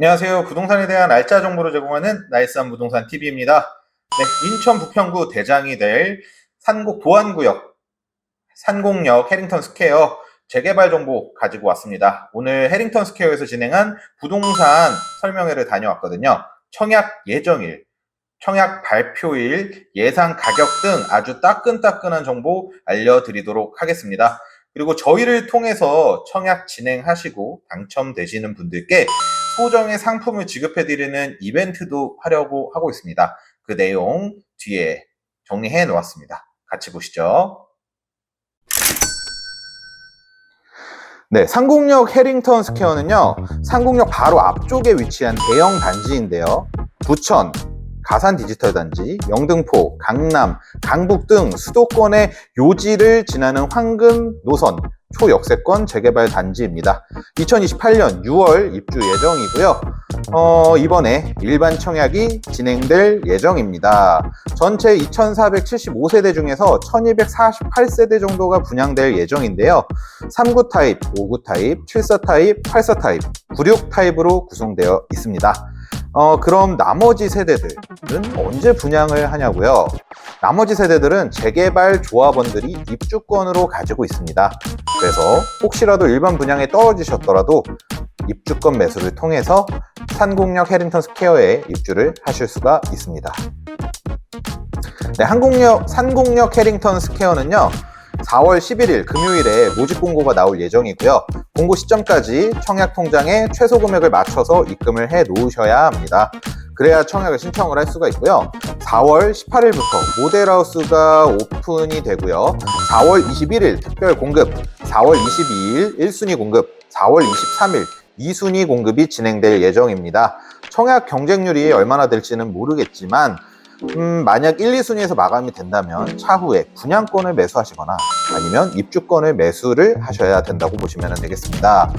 안녕하세요. 부동산에 대한 알짜 정보를 제공하는 나이스한 부동산 TV입니다. 네, 인천 부평구 대장이 될 산곡 도안구역 산곡역 해링턴 스퀘어 재개발 정보 가지고 왔습니다. 오늘 해링턴 스퀘어에서 진행한 부동산 설명회를 다녀왔거든요. 청약 예정일, 청약 발표일, 예상 가격 등 아주 따끈따끈한 정보 알려드리도록 하겠습니다. 그리고 저희를 통해서 청약 진행하시고 당첨되시는 분들께 소정의 상품을 지급해드리는 이벤트도 하려고 하고 있습니다. 그 내용 뒤에 정리해 놓았습니다. 같이 보시죠. 네, 상공역 해링턴 스퀘어는요, 상공역 바로 앞쪽에 위치한 대형 단지인데요. 부천, 가산 디지털 단지, 영등포, 강남, 강북 등 수도권의 요지를 지나는 황금 노선 초역세권 재개발 단지입니다. 2028년 6월 입주 예정이고요. 어, 이번에 일반 청약이 진행될 예정입니다. 전체 2,475세대 중에서 1,248세대 정도가 분양될 예정인데요. 3구 타입, 5구 타입, 7사 타입, 8사 타입, 96 타입으로 구성되어 있습니다. 어, 그럼 나머지 세대들은 언제 분양을 하냐고요? 나머지 세대들은 재개발 조합원들이 입주권으로 가지고 있습니다. 그래서 혹시라도 일반 분양에 떨어지셨더라도 입주권 매수를 통해서 산곡역 해링턴 스퀘어에 입주를 하실 수가 있습니다. 네, 한국역, 산곡역 해링턴 스퀘어는요, 4월 11일 금요일에 모집 공고가 나올 예정이고요. 공고 시점까지 청약 통장에 최소 금액을 맞춰서 입금을 해 놓으셔야 합니다. 그래야 청약을 신청을 할 수가 있고요. 4월 18일부터 모델하우스가 오픈이 되고요. 4월 21일 특별 공급, 4월 22일 1순위 공급, 4월 23일 2순위 공급이 진행될 예정입니다. 청약 경쟁률이 얼마나 될지는 모르겠지만 음, 만약 1, 2순위에서 마감이 된다면 차후에 분양권을 매수하시거나 아니면 입주권을 매수를 하셔야 된다고 보시면 되겠습니다.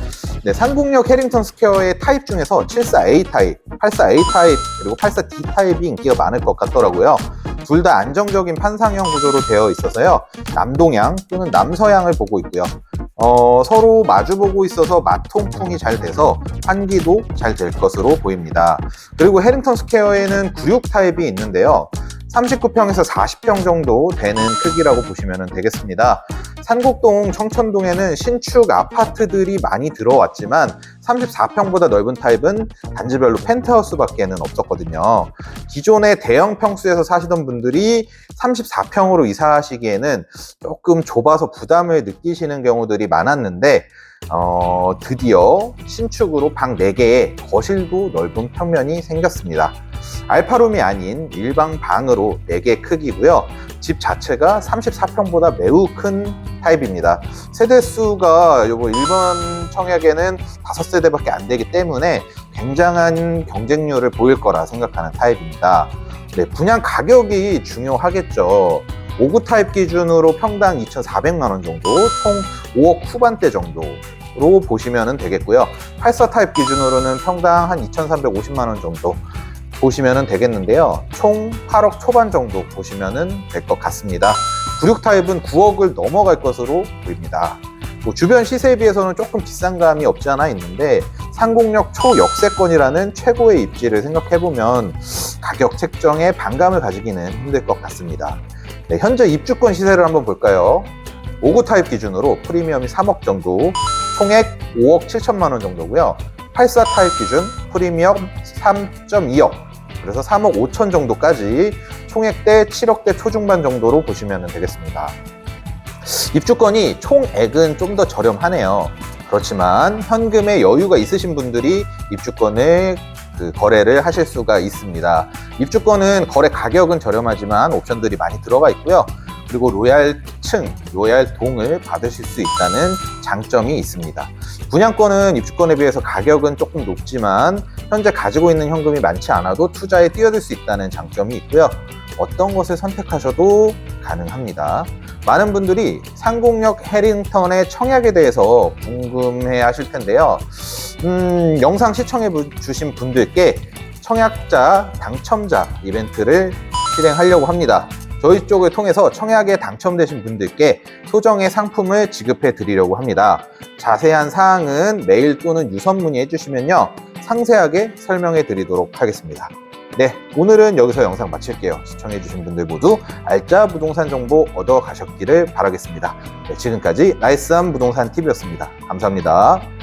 네, 산국역 해링턴 스퀘어의 타입 중에서 74A 타입, 84A 타입, 그리고 84D 타입이 인기가 많을 것 같더라고요. 둘 다 안정적인 판상형 구조로 되어 있어서요. 남동향 또는 남서향을 보고 있고요. 어, 서로 마주보고 있어서 마통풍이 잘 돼서 환기도 잘 될 것으로 보입니다. 그리고 해링턴 스퀘어에는 96 타입이 있는데요. 39평에서 40평 정도 되는 크기라고 보시면 되겠습니다. 산곡동, 청천동에는 신축 아파트들이 많이 들어왔지만 34평보다 넓은 타입은 단지별로 펜트하우스밖에는 없었거든요. 기존의 대형 평수에서 사시던 분들이 34평으로 이사하시기에는 조금 좁아서 부담을 느끼시는 경우들이 많았는데 어, 드디어 신축으로 방 4개에 거실도 넓은 평면이 생겼습니다. 알파룸이 아닌 일반 방으로 4개 크기고요. 집 자체가 34평보다 매우 큰 타입입니다. 세대수가 요거 일반 청약에는 5세대밖에 안 되기 때문에 굉장한 경쟁률을 보일 거라 생각하는 타입입니다. 네, 분양 가격이 중요하겠죠. 5구 타입 기준으로 평당 2,400만 원 정도, 총 5억 후반대 정도 로 보시면 되겠고요. 84 타입 기준으로는 평당 한 2,350만 원 정도 보시면 되겠는데요. 총 8억 초반 정도 보시면 될 것 같습니다. 96 타입은 9억을 넘어갈 것으로 보입니다. 뭐 주변 시세에 비해서는 조금 비싼 감이 없지 않아 있는데 상공역 초역세권이라는 최고의 입지를 생각해보면 가격 책정에 반감을 가지기는 힘들 것 같습니다. 네, 현재 입주권 시세를 한번 볼까요? 5구 타입 기준으로 프리미엄이 3억 정도, 총액 5억 7천만 원 정도고요. 84 타입 기준 프리미엄 3.2억, 그래서 3억 5천 정도까지 총액대 7억대 초중반 정도로 보시면 되겠습니다. 입주권이 총액은 좀 더 저렴하네요. 그렇지만 현금에 여유가 있으신 분들이 입주권을 그 거래를 하실 수가 있습니다. 입주권은 거래 가격은 저렴하지만 옵션들이 많이 들어가 있고요. 그리고 로얄층, 로얄동을 받으실 수 있다는 장점이 있습니다. 분양권은 입주권에 비해서 가격은 조금 높지만 현재 가지고 있는 현금이 많지 않아도 투자에 뛰어들 수 있다는 장점이 있고요. 어떤 것을 선택하셔도 가능합니다. 많은 분들이 상공역 해링턴의 청약에 대해서 궁금해 하실 텐데요. 음, 영상 시청해 주신 분들께 청약자 당첨자 이벤트를 실행하려고 합니다. 저희 쪽을 통해서 청약에 당첨되신 분들께 소정의 상품을 지급해 드리려고 합니다. 자세한 사항은 메일 또는 유선 문의해 주시면요. 상세하게 설명해 드리도록 하겠습니다. 네, 오늘은 여기서 영상 마칠게요. 시청해주신 분들 모두 알짜 부동산 정보 얻어 가셨기를 바라겠습니다. 네, 지금까지 나이스한 부동산 TV였습니다. 감사합니다.